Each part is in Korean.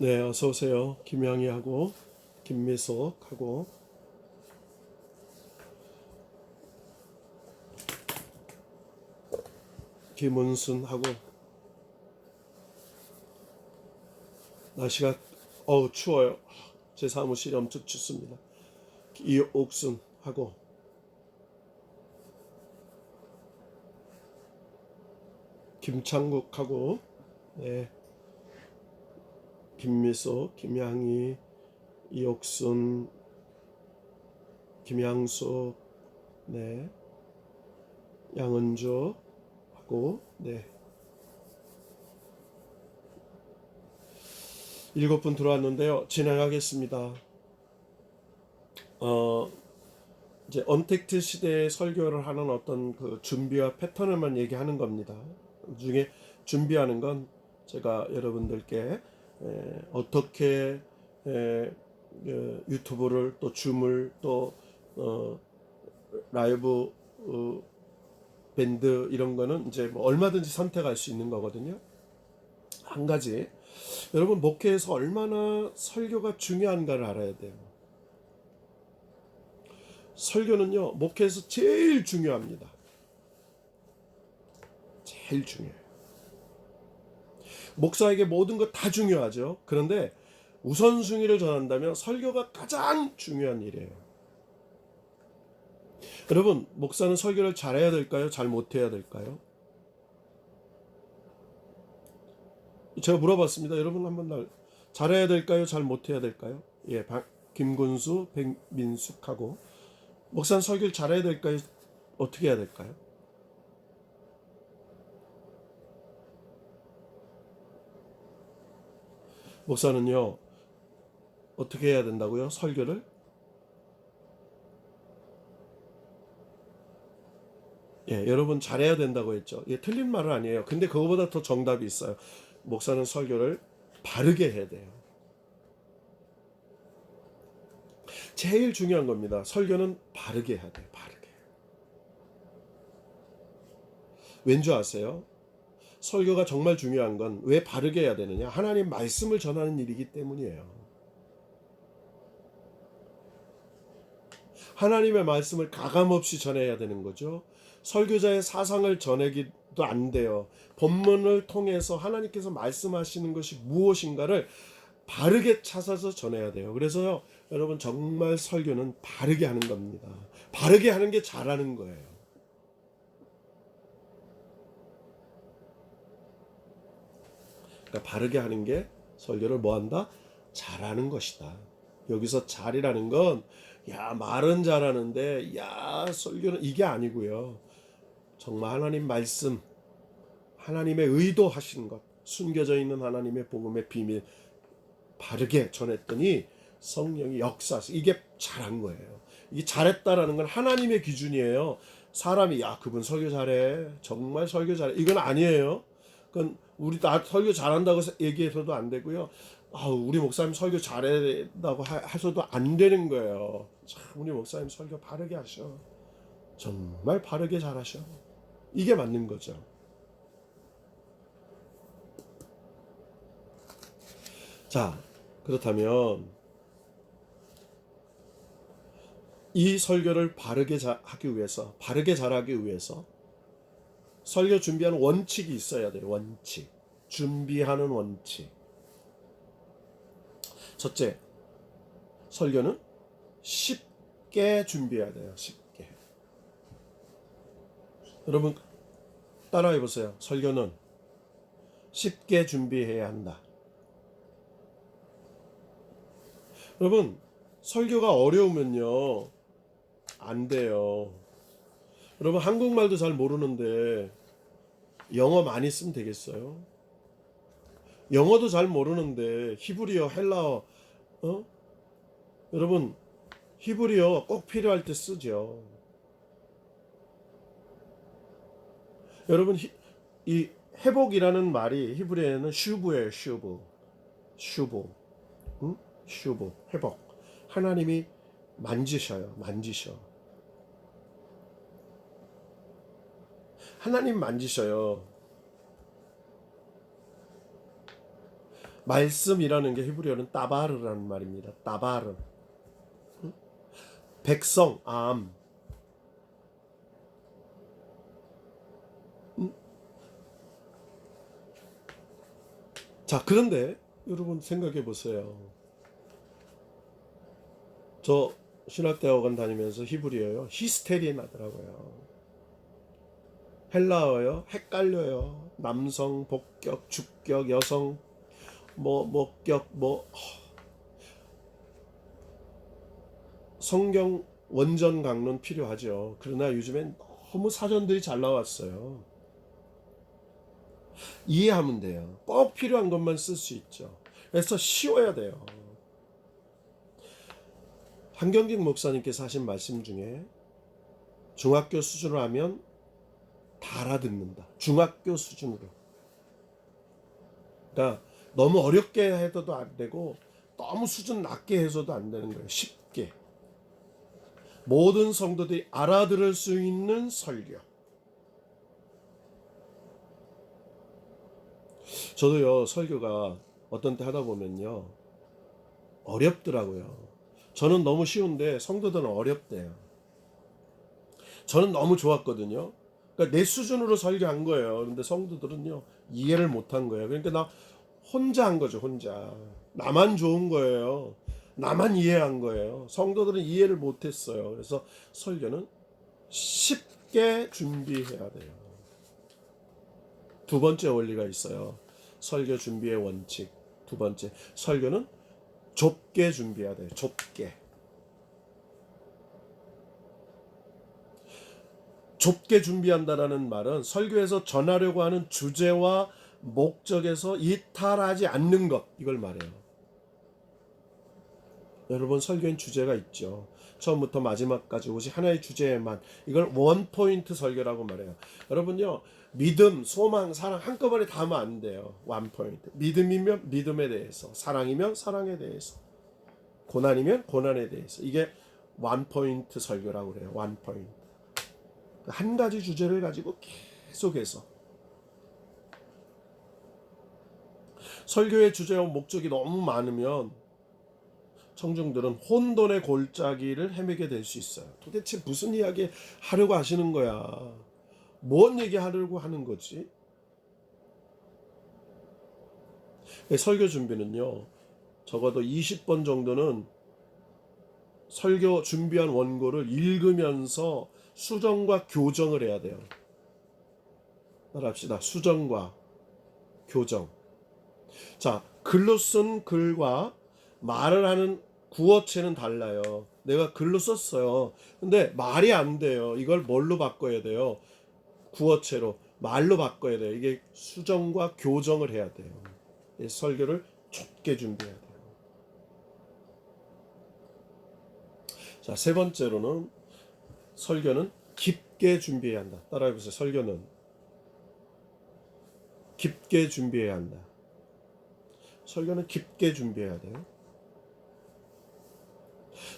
네, 어서 오세요. 김양희하고 김미석하고 김은순하고 날씨가 어우 추워요. 제 사무실이 엄청 춥습니다. 이옥순하고 김창국하고 네. 김미소, 김양희, 이옥순, 김양수, 네, 양은조 하고 네 일곱 분 들어왔는데요. 진행하겠습니다. 어 이제 언택트 시대의 설교를 하는 어떤 그 준비와 패턴을만 얘기하는 겁니다. 그 중에 준비하는 건 제가 여러분들께 에, 어떻게 에, 그 유튜브를 또 줌을 또 어, 라이브 어, 밴드 이런 거는 이제 뭐 얼마든지 선택할 수 있는 거거든요. 한 가지 여러분 목회에서 얼마나 설교가 중요한가를 알아야 돼요. 설교는요 목회에서 제일 중요합니다. 제일 중요해요. 목사에게 모든 것 다 중요하죠. 그런데 우선순위를 전한다면 설교가 가장 중요한 일이에요. 여러분, 목사는 설교를 잘해야 될까요? 잘 못해야 될까요? 제가 물어봤습니다. 여러분 한번 날 잘해야 될까요? 잘 못해야 될까요? 예, 박, 김군수, 백민숙하고 목사는 설교를 잘해야 될까요? 어떻게 해야 될까요? 목사는요 어떻게 해야 된다고요? 설교를 예, 여러분 잘해야 된다고 했죠. 예, 틀린 말은 아니에요. 근데 그거보다 더 정답이 있어요. 목사는 설교를 바르게 해야 돼요. 제일 중요한 겁니다. 설교는 바르게 해야 돼요. 바르게. 왠 줄 아세요? 설교가 정말 중요한 건 왜 바르게 해야 되느냐? 하나님 말씀을 전하는 일이기 때문이에요. 하나님의 말씀을 가감없이 전해야 되는 거죠. 설교자의 사상을 전하기도 안 돼요. 본문을 통해서 하나님께서 말씀하시는 것이 무엇인가를 바르게 찾아서 전해야 돼요. 그래서요, 여러분 정말 설교는 바르게 하는 겁니다. 바르게 하는 게 잘하는 거예요. 그러니까 바르게 하는 게 설교를 뭐 한다? 잘하는 것이다. 여기서 잘이라는 건, 야, 말은 잘하는데, 야, 설교는 이게 아니고요. 정말 하나님 말씀, 하나님의 의도하신 것, 숨겨져 있는 하나님의 복음의 비밀, 바르게 전했더니 성령이 역사하시 이게 잘한 거예요. 이게 잘했다라는 건 하나님의 기준이에요. 사람이 야 그분 설교 잘해 정말 설교 잘해 이건 아니에요. 그건 우리 나 설교 잘한다고 얘기해서도 안 되고요. 아 우리 목사님 설교 잘한다고 하셔도 안 되는 거예요. 참 우리 목사님 설교 바르게 하셔. 정말 바르게 잘하셔. 이게 맞는 거죠. 자, 그렇다면 이 설교를 바르게 하기 위해서, 바르게 잘하기 위해서 설교 준비하는 원칙이 있어야 돼요. 원칙. 준비하는 원칙. 첫째, 설교는 쉽게 준비해야 돼요. 쉽게. 여러분 따라해 보세요. 설교는 쉽게 준비해야 한다. 여러분 설교가 어려우면요 안 돼요. 여러분 한국말도 잘 모르는데 영어 많이 쓰면 되겠어요? 영어도 잘 모르는데 히브리어, 헬라어, 어? 여러분 히브리어 꼭 필요할 때 쓰죠. 여러분 히, 이 회복이라는 말이 히브리어에는 슈브예요, 슈브, 슈브, 응? 슈브, 회복. 하나님이 만지셔요, 만지셔. 하나님 만지셔요. 말씀이라는 게 히브리어는 따바르라는 말입니다. 따바르. 응? 백성 암. 응? 자, 그런데 여러분 생각해 보세요. 저 신학대학원 다니면서 히브리어요. 히스테리 나더라고요. 헬라어요. 헷갈려요. 남성, 복격, 주격, 여성, 뭐 목격, 뭐 허. 성경 원전 강론 필요하죠. 그러나 요즘엔 너무 사전들이 잘 나왔어요. 이해하면 돼요. 꼭 필요한 것만 쓸 수 있죠. 그래서 쉬워야 돼요. 한경직 목사님께서 하신 말씀 중에 중학교 수준으로 하면 다 알아듣는다. 중학교 수준으로. 그러니까 너무 어렵게 해도 안 되고 너무 수준 낮게 해서도 안 되는 거예요. 쉽게. 모든 성도들이 알아들을 수 있는 설교. 저도요, 설교가 어떤 때 하다 보면요, 어렵더라고요. 저는 너무 쉬운데 성도들은 어렵대요. 저는 너무 좋았거든요. 그러니까 내 수준으로 설교한 거예요. 근데 성도들은요, 이해를 못한 거예요. 그러니까 나 혼자 한 거죠, 혼자. 나만 좋은 거예요. 나만 이해한 거예요. 성도들은 이해를 못 했어요. 그래서 설교는 쉽게 준비해야 돼요. 두 번째 원리가 있어요. 설교 준비의 원칙. 두 번째, 설교는 좁게 준비해야 돼요. 좁게. 좁게 준비한다라는 말은 설교에서 전하려고 하는 주제와 목적에서 이탈하지 않는 것 이걸 말해요. 여러분 설교엔 주제가 있죠. 처음부터 마지막까지 오직 하나의 주제에만 이걸 원 포인트 설교라고 말해요. 여러분요 믿음, 소망, 사랑 한꺼번에 다 하면 안 돼요. 원 포인트. 믿음이면 믿음에 대해서, 사랑이면 사랑에 대해서, 고난이면 고난에 대해서 이게 원 포인트 설교라고 그래요. 원 포인트. 한 가지 주제를 가지고 계속해서 설교의 주제와 목적이 너무 많으면 청중들은 혼돈의 골짜기를 헤매게 될 수 있어요. 도대체 무슨 이야기 하려고 하시는 거야? 뭔 얘기 하려고 하는 거지? 설교 준비는요, 적어도 20번 정도는 설교 준비한 원고를 읽으면서 수정과 교정을 해야 돼요. 따라합시다. 수정과 교정. 자, 글로 쓴 글과 말을 하는 구어체는 달라요. 내가 글로 썼어요. 근데 말이 안 돼요. 이걸 뭘로 바꿔야 돼요? 구어체로 말로 바꿔야 돼요. 이게 수정과 교정을 해야 돼요. 이 설교를 좁게 준비해야 돼요. 자, 세 번째로는 설교는 깊게 준비해야 한다. 따라해 보세요. 설교는 깊게 준비해야 한다. 설교는 깊게 준비해야 돼요.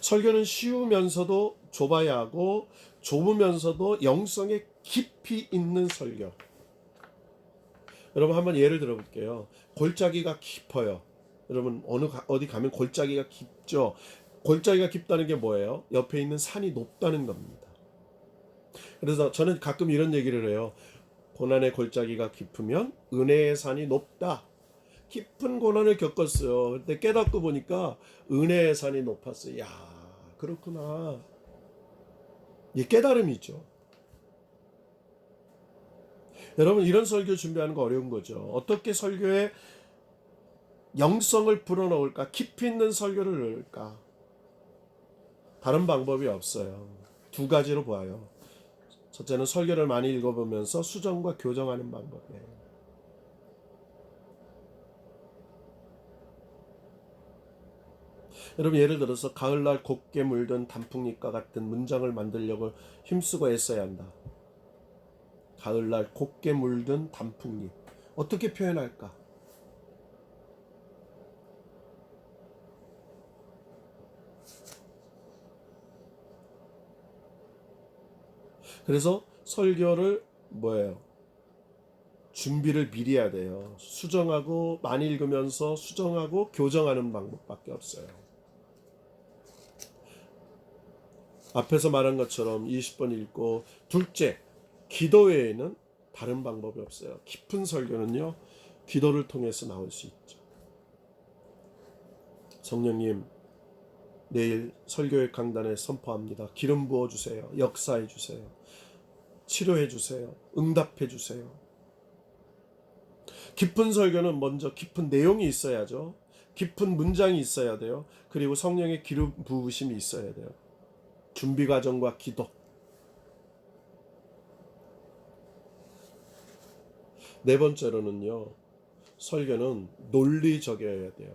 설교는 쉬우면서도 좁아야 하고 좁으면서도 영성에 깊이 있는 설교. 여러분 한번 예를 들어 볼게요. 골짜기가 깊어요. 여러분 어느 가, 어디 가면 골짜기가 깊죠. 골짜기가 깊다는 게 뭐예요? 옆에 있는 산이 높다는 겁니다. 그래서 저는 가끔 이런 얘기를 해요. 고난의 골짜기가 깊으면 은혜의 산이 높다. 깊은 고난을 겪었어요. 근데 깨닫고 보니까 은혜의 산이 높았어요. 야, 그렇구나. 이 깨달음이죠. 여러분 이런 설교 준비하는 거 어려운 거죠. 어떻게 설교에 영성을 불어넣을까? 깊이 있는 설교를 넣을까? 다른 방법이 없어요. 두 가지로 보아요. 첫째는 설교를 많이 읽어보면서 수정과 교정하는 방법이에요. 여러분 예를 들어서 가을날 곱게 물든 단풍잎과 같은 문장을 만들려고 힘쓰고 애써야 한다. 가을날 곱게 물든 단풍잎 어떻게 표현할까? 그래서 설교를 뭐예요? 준비를 미리 해야 돼요. 수정하고 많이 읽으면서 수정하고 교정하는 방법밖에 없어요. 앞에서 말한 것처럼 20번 읽고 둘째 기도 외에는 다른 방법이 없어요. 깊은 설교는요. 기도를 통해서 나올 수 있죠. 성령님 내일 설교회 강단에 선포합니다. 기름 부어 주세요. 역사해 주세요. 치료해 주세요. 응답해 주세요. 깊은 설교는 먼저 깊은 내용이 있어야죠. 깊은 문장이 있어야 돼요. 그리고 성령의 기름 부으심이 있어야 돼요. 준비 과정과 기도. 네 번째로는요. 설교는 논리적이어야 돼요.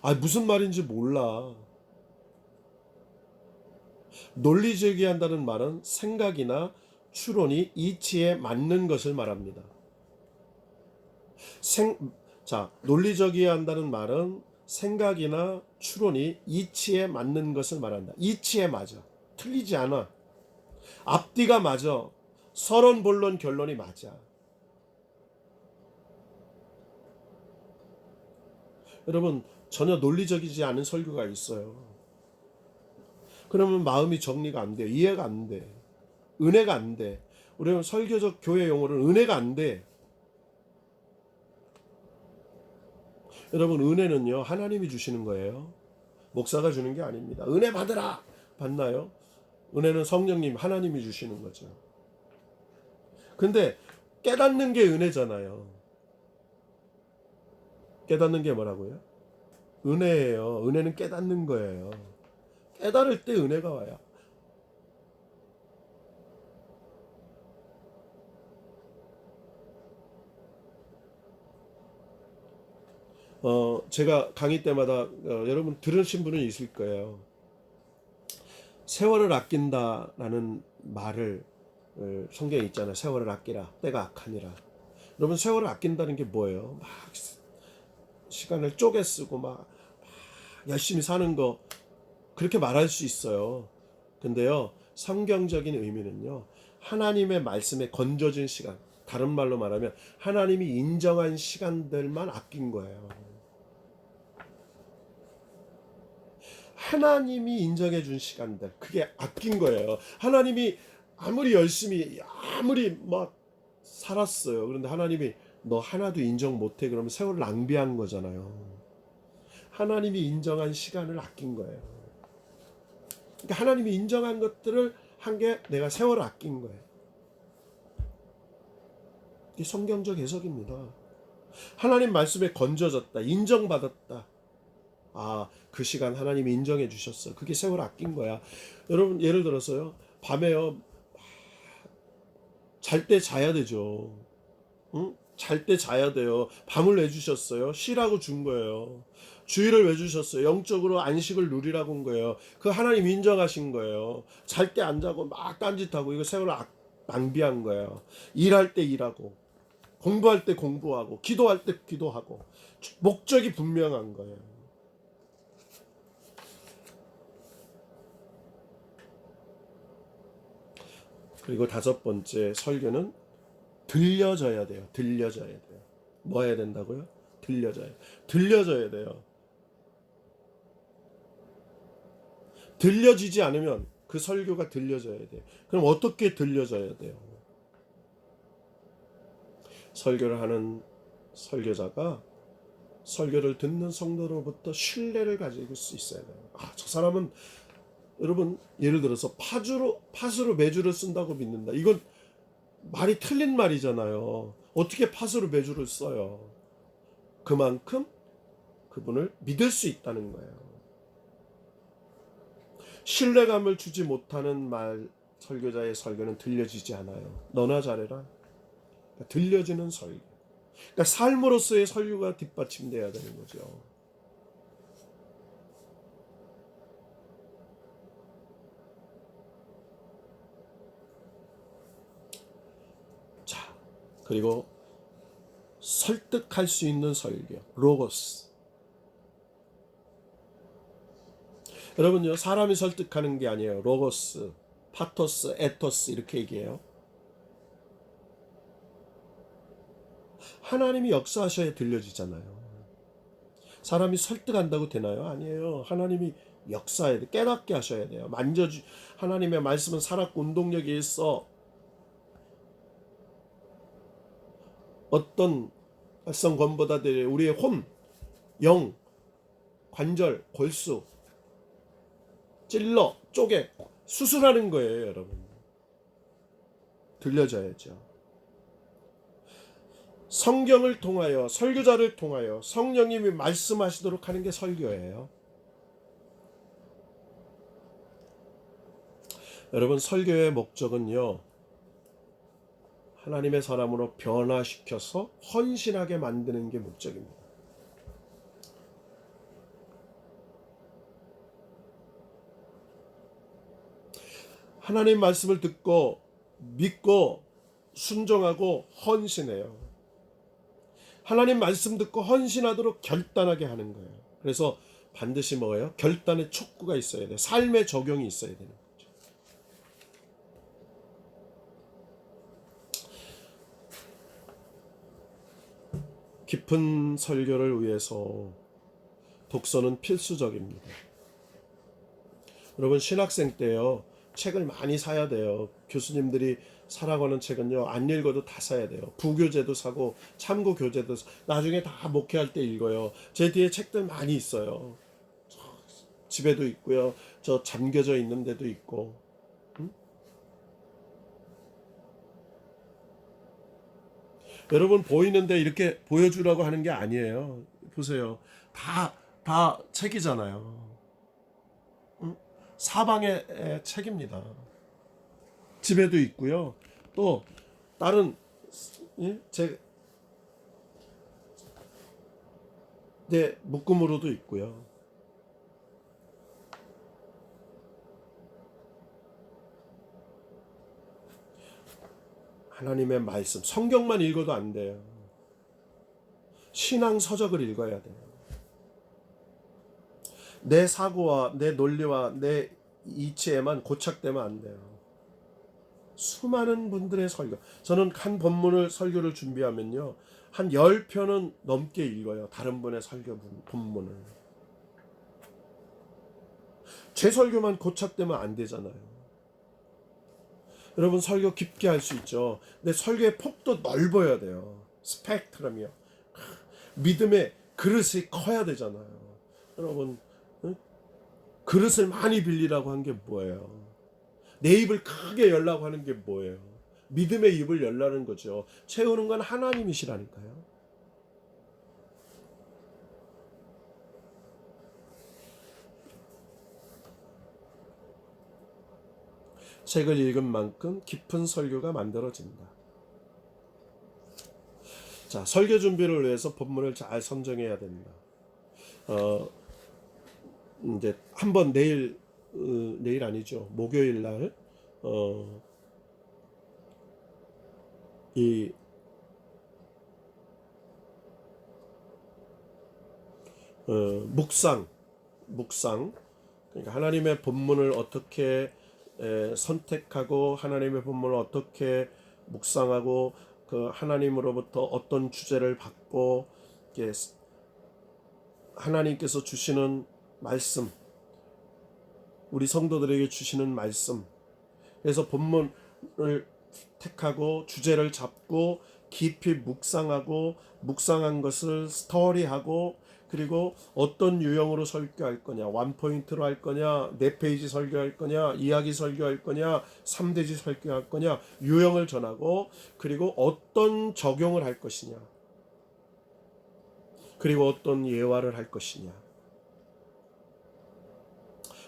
아, 무슨 말인지 몰라. 논리적이한다는 말은 생각이나 추론이 이치에 맞는 것을 말합니다. 생, 자, 논리적이어야 한다는 말은 생각이나 추론이 이치에 맞는 것을 말한다. 이치에 맞아. 틀리지 않아. 앞뒤가 맞아. 서론, 본론, 결론이 맞아. 여러분, 전혀 논리적이지 않은 설교가 있어요. 그러면 마음이 정리가 안 돼. 이해가 안 돼. 은혜가 안 돼. 우리는 설교적 교회 용어로는 은혜가 안 돼. 여러분 은혜는요 하나님이 주시는 거예요. 목사가 주는 게 아닙니다. 은혜 받으라 받나요? 은혜는 성령님 하나님이 주시는 거죠. 근데 깨닫는 게 은혜잖아요. 깨닫는 게 뭐라고요? 은혜예요. 은혜는 깨닫는 거예요. 깨달을 때 은혜가 와요. 어, 제가 강의 때마다 어, 여러분 들으신 분은 있을 거예요. 세월을 아낀다라는 말을 어, 성경에 있잖아요. 세월을 아끼라. 때가 악하니라. 여러분 세월을 아낀다는 게 뭐예요? 막 시간을 쪼개 쓰고 막, 막 열심히 사는 거 그렇게 말할 수 있어요. 근데요. 성경적인 의미는요. 하나님의 말씀에 건져진 시간. 다른 말로 말하면 하나님이 인정한 시간들만 아낀 거예요. 하나님이 인정해 준 시간들 그게 아낀 거예요. 하나님이 아무리 열심히 아무리 막 살았어요. 그런데 하나님이 너 하나도 인정 못해 그러면 세월을 낭비한 거잖아요. 하나님이 인정한 시간을 아낀 거예요. 그러니까 하나님이 인정한 것들을 한 게 내가 세월을 아낀 거예요. 이게 성경적 해석입니다. 하나님 말씀에 건져졌다, 인정받았다. 아, 그 시간 하나님이 인정해 주셨어. 그게 세월 아낀 거야. 여러분, 예를 들어서요. 밤에요. 잘 때 자야 되죠. 응? 잘 때 자야 돼요. 밤을 왜 주셨어요? 쉬라고 준 거예요. 주의를 왜 주셨어요? 영적으로 안식을 누리라고 한 거예요. 그 하나님 인정하신 거예요. 잘 때 안 자고 막 딴짓하고 이거 세월을 악- 낭비한 거예요. 일할 때 일하고 공부할 때 공부하고 기도할 때 기도하고 목적이 분명한 거예요. 그리고 다섯 번째 설교는 들려져야 돼요. 들려져야 돼요. 뭐 해야 된다고요? 들려져야. 들려져야 돼요. 들려지지 않으면 그 설교가 들려져야 돼요. 그럼 어떻게 들려져야 돼요? 설교를 하는 설교자가 설교를 듣는 성도로부터 신뢰를 가질 수 있어야 돼요. 아, 저 사람은 여러분 예를 들어서 파주로 팥으로 매주를 쓴다고 믿는다. 이건 말이 틀린 말이잖아요. 어떻게 팥으로 매주를 써요? 그만큼 그분을 믿을 수 있다는 거예요. 신뢰감을 주지 못하는 말 설교자의 설교는 들려지지 않아요. 너나 잘해라. 그러니까 들려지는 설교. 그러니까 삶으로서의 설교가 뒷받침돼야 되는 거죠. 그리고 설득할 수 있는 설교, 로고스. 여러분요, 사람이 설득하는 게 아니에요. 로고스, 파토스, 에토스 이렇게 얘기해요. 하나님이 역사하셔야 들려지잖아요. 사람이 설득한다고 되나요? 아니에요. 하나님이 돼. 깨닫게 하셔야 돼요. 만져주 하나님의 말씀은 살았고 운동력이 있어. 어떤 발성권보다 우리의 혼, 영, 관절, 골수 찔러 쪼개 수술하는 거예요, 여러분. 들려져야죠. 성경을 통하여 설교자를 통하여 성령님이 말씀하시도록 하는 게 설교예요. 여러분 설교의 목적은요. 하나님의 사람으로 변화시켜서 헌신하게 만드는 게 목적입니다. 하나님 말씀을 듣고 믿고 순종하고 헌신해요. 하나님 말씀 듣고 헌신하도록 결단하게 하는 거예요. 그래서 반드시 뭐예요? 결단의 촉구가 있어야 돼. 삶의 적용이 있어야 되는 거죠. 깊은 설교를 위해서 독서는 필수적입니다. 여러분 신학생 때요. 책을 많이 사야 돼요. 교수님들이 사라고 하는 책은요. 안 읽어도 다 사야 돼요. 부교재도 사고 참고 교재도 사, 나중에 다 목회할 때 읽어요. 제 뒤에 책들 많이 있어요. 집에도 있고요. 저 잠겨져 있는 데도 있고. 여러분 보이는데 이렇게 보여주라고 하는 게 아니에요. 보세요. 다, 다 책이잖아요. 사방의 책입니다. 집에도 있고요. 또 다른 예? 제 네, 묶음으로도 있고요. 하나님의 말씀, 성경만 읽어도 안 돼요. 신앙 서적을 읽어야 돼요. 내 사고와 내 논리와 내 이치에만 고착되면 안 돼요. 수많은 분들의 설교. 저는 한 본문을 설교를 준비하면요. 한 10편은 넘게 읽어요. 다른 분의 설교 본문을. 제 설교만 고착되면 안 되잖아요. 여러분 설교 깊게 할 수 있죠. 근데 설교의 폭도 넓어야 돼요. 스펙트럼이요. 믿음의 그릇이 커야 되잖아요. 여러분 그릇을 많이 빌리라고 한 게 뭐예요? 내 입을 크게 열라고 하는 게 뭐예요? 믿음의 입을 열라는 거죠. 채우는 건 하나님이시라니까요. 책을 읽은 만큼 깊은 설교가 만들어진다. 자, 설교 준비를 위해서 본문을 잘 선정해야 된다. 어, 이제 한번 내일 어, 내일 아니죠 목요일 날 어, 이 어, 묵상 묵상 그러니까 하나님의 본문을 어떻게 에, 선택하고 하나님의 본문을 어떻게 묵상하고 그 하나님으로부터 어떤 주제를 받고 하나님께서 주시는 말씀, 우리 성도들에게 주시는 말씀. 그래서 본문을 택하고 주제를 잡고 깊이 묵상하고 묵상한 것을 스토리하고 그리고 어떤 유형으로 설교할 거냐, 원 포인트로 할 거냐, 네 페이지 설교할 거냐, 이야기 설교할 거냐, 3대지 설교할 거냐, 유형을 전하고 그리고 어떤 적용을 할 것이냐. 그리고 어떤 예화를 할 것이냐.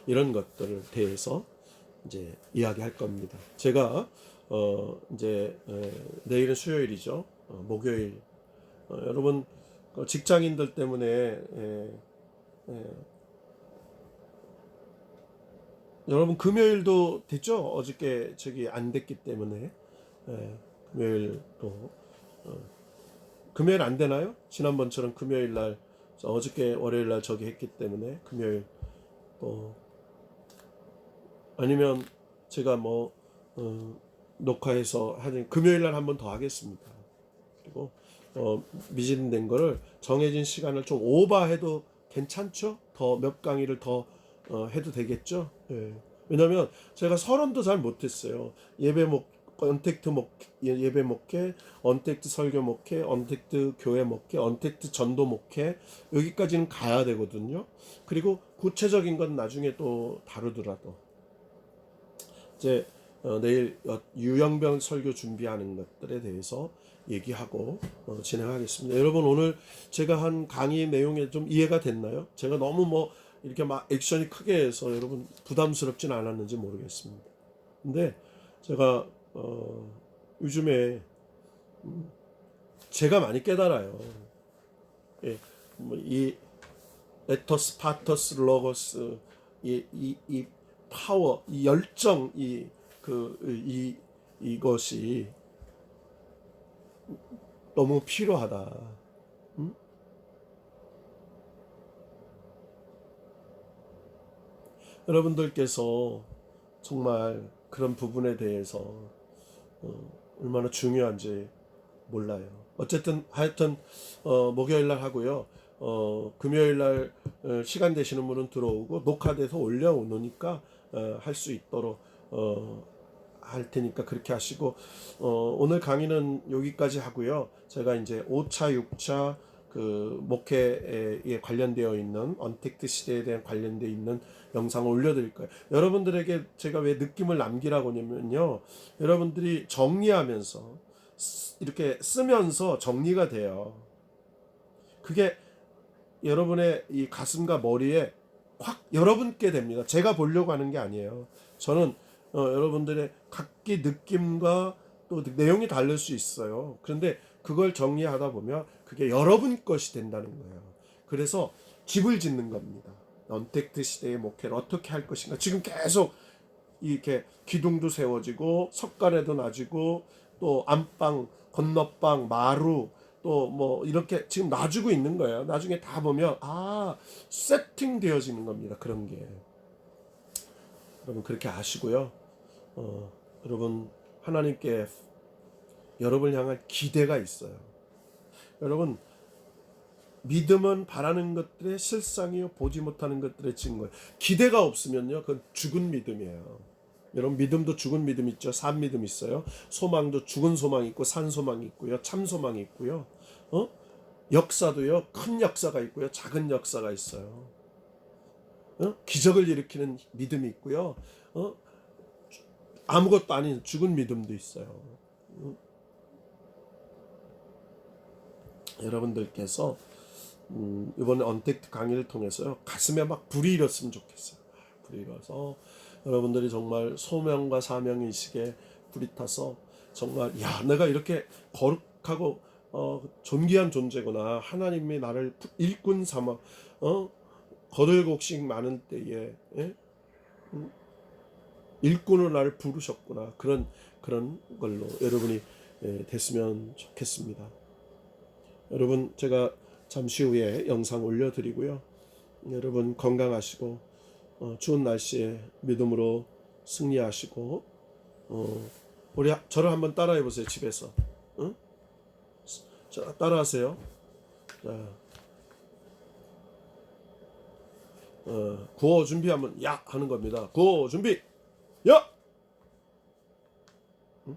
이런 것들을 대해서 이제 이야기할 겁니다. 제가 어 이제 에, 내일은 수요일이죠. 어, 목요일 어, 여러분 그 직장인들 때문에 에, 에, 여러분 금요일도 됐죠? 어저께 저기 안 됐기 때문에 에, 금요일도 어, 금요일 안 되나요? 지난번처럼 금요일 날 어저께 월요일 날 저기 했기 때문에 금요일 또 아니면 제가 뭐 어, 녹화해서 하는 금요일 날 한 번 더 하겠습니다. 어, 미진된 거를 정해진 시간을 좀 오버해도 괜찮죠? 더 몇 강의를 더 어, 해도 되겠죠? 예. 왜냐면 제가 서론도 잘 못했어요. 예배 목 언택트 목 예- 예배 목회, 언택트 설교 목회, 언택트 교회 목회, 언택트 전도 목회 여기까지는 가야 되거든요. 그리고 구체적인 건 나중에 또 다루더라도 이제 어, 내일 어, 유영병 설교 준비하는 것들에 대해서 얘기하고 어, 진행하겠습니다. 여러분 오늘 제가 한 강의 내용에 좀 이해가 됐나요? 제가 너무 뭐 이렇게 막 액션이 크게 해서 여러분 부담스럽진 않았는지 모르겠습니다. 근데 제가 어, 요즘에 음, 제가 많이 깨달아요. 예, 뭐이 에토스, 파토스, 로고스, 이, 이, 이 파워, 이 열정, 이, 그, 이, 이것이 너무 필요하다. 음? 여러분들께서 정말 그런 부분에 대해서 어, 얼마나 중요한지 몰라요. 어쨌든 하여튼 어, 목요일 날 하고요. 어, 금요일 날 어, 시간 되시는 분은 들어오고 녹화돼서 올려놓으니까 어, 할 수 있도록 어, 할 테니까 그렇게 하시고 어, 오늘 강의는 여기까지 하고요. 제가 이제 5차, 6차 그 목회에 관련되어 있는 언택트 시대에 대한 관련되어 있는 영상을 올려드릴 거예요. 여러분들에게 제가 왜 느낌을 남기라고 하냐면요. 여러분들이 정리하면서 쓰- 이렇게 쓰면서 정리가 돼요. 그게 여러분의 이 가슴과 머리에 확 여러분께 됩니다. 제가 보려고 하는 게 아니에요. 저는 어, 여러분들의 각기 느낌과 또 내용이 다를 수 있어요. 그런데 그걸 정리하다 보면 그게 여러분 것이 된다는 거예요. 그래서 집을 짓는 겁니다. 언택트 시대의 목회를 어떻게 할 것인가. 지금 계속 이렇게 기둥도 세워지고 석가래도 놔지고 또 안방, 건너방, 마루 또 뭐 이렇게 지금 놔주고 있는 거예요. 나중에 다 보면 아 세팅 되어지는 겁니다. 그런 게 여러분 그렇게 아시고요. 어, 여러분 하나님께 여러분을 향한 기대가 있어요. 여러분 믿음은 바라는 것들의 실상이요 보지 못하는 것들의 증거예요. 기대가 없으면요 그건 죽은 믿음이에요. 여러분 믿음도 죽은 믿음 있죠. 산 믿음 있어요. 소망도 죽은 소망 있고 산 소망 있고요. 참 소망 있고요. 어? 역사도요. 큰 역사가 있고요. 작은 역사가 있어요. 어? 기적을 일으키는 믿음이 있고요. 어? 아무것도 아닌 죽은 믿음도 있어요. 어? 여러분들께서 음, 이번에 언택트 강의를 통해서요 가슴에 막 불이 일었으면 좋겠어요. 불이 일어서 여러분들이 정말 소명과 사명 의식에 불이 타서 정말 야 내가 이렇게 거룩하고 어, 존귀한 존재구나 하나님이 나를 일꾼 삼아 어 거들곡식 많은 때에 예? 음, 일꾼으로 나를 부르셨구나 그런 그런 걸로 여러분이 예, 됐으면 좋겠습니다. 여러분 제가 잠시 후에 영상 올려드리고요. 여러분 건강하시고 어, 추운 날씨에 믿음으로 승리하시고 어, 우리 하- 저를 한번 따라해 보세요 집에서. 응? 자 따라하세요. 자, 어, 구호 준비 하면 야 하는 겁니다. 구호 준비 야. 응?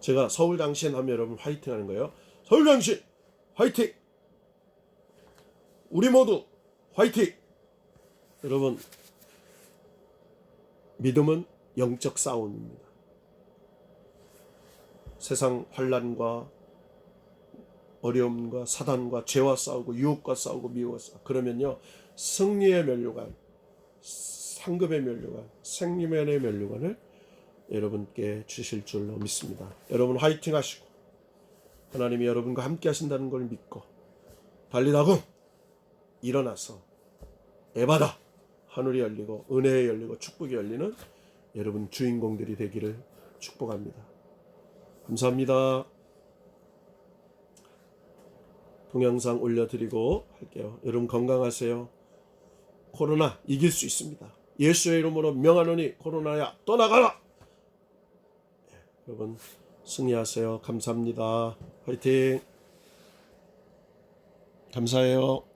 제가 서울 당신 하면 여러분 화이팅 하는 거예요. 서울 당신 화이팅! 우리 모두 화이팅! 여러분, 믿음은 영적 싸움입니다. 세상 환란과 어려움과 사단과 죄와 싸우고 유혹과 싸우고 싸우고 그러면요 승리의 면류관, 상급의 면류관, 생명의 면류관을 여러분께 주실 줄로 믿습니다. 여러분 화이팅 하시고 하나님이 여러분과 함께 하신다는 걸 믿고 달리다고 일어나서 에바다 하늘이 열리고 은혜에 열리고 축복이 열리는 여러분 주인공들이 되기를 축복합니다. 감사합니다. 동영상 올려드리고 할게요. 여러분 건강하세요. 코로나 이길 수 있습니다. 예수의 이름으로 명하노니 코로나야 떠나가라. 예, 여러분 승리하세요. 감사합니다. 화이팅. 감사해요.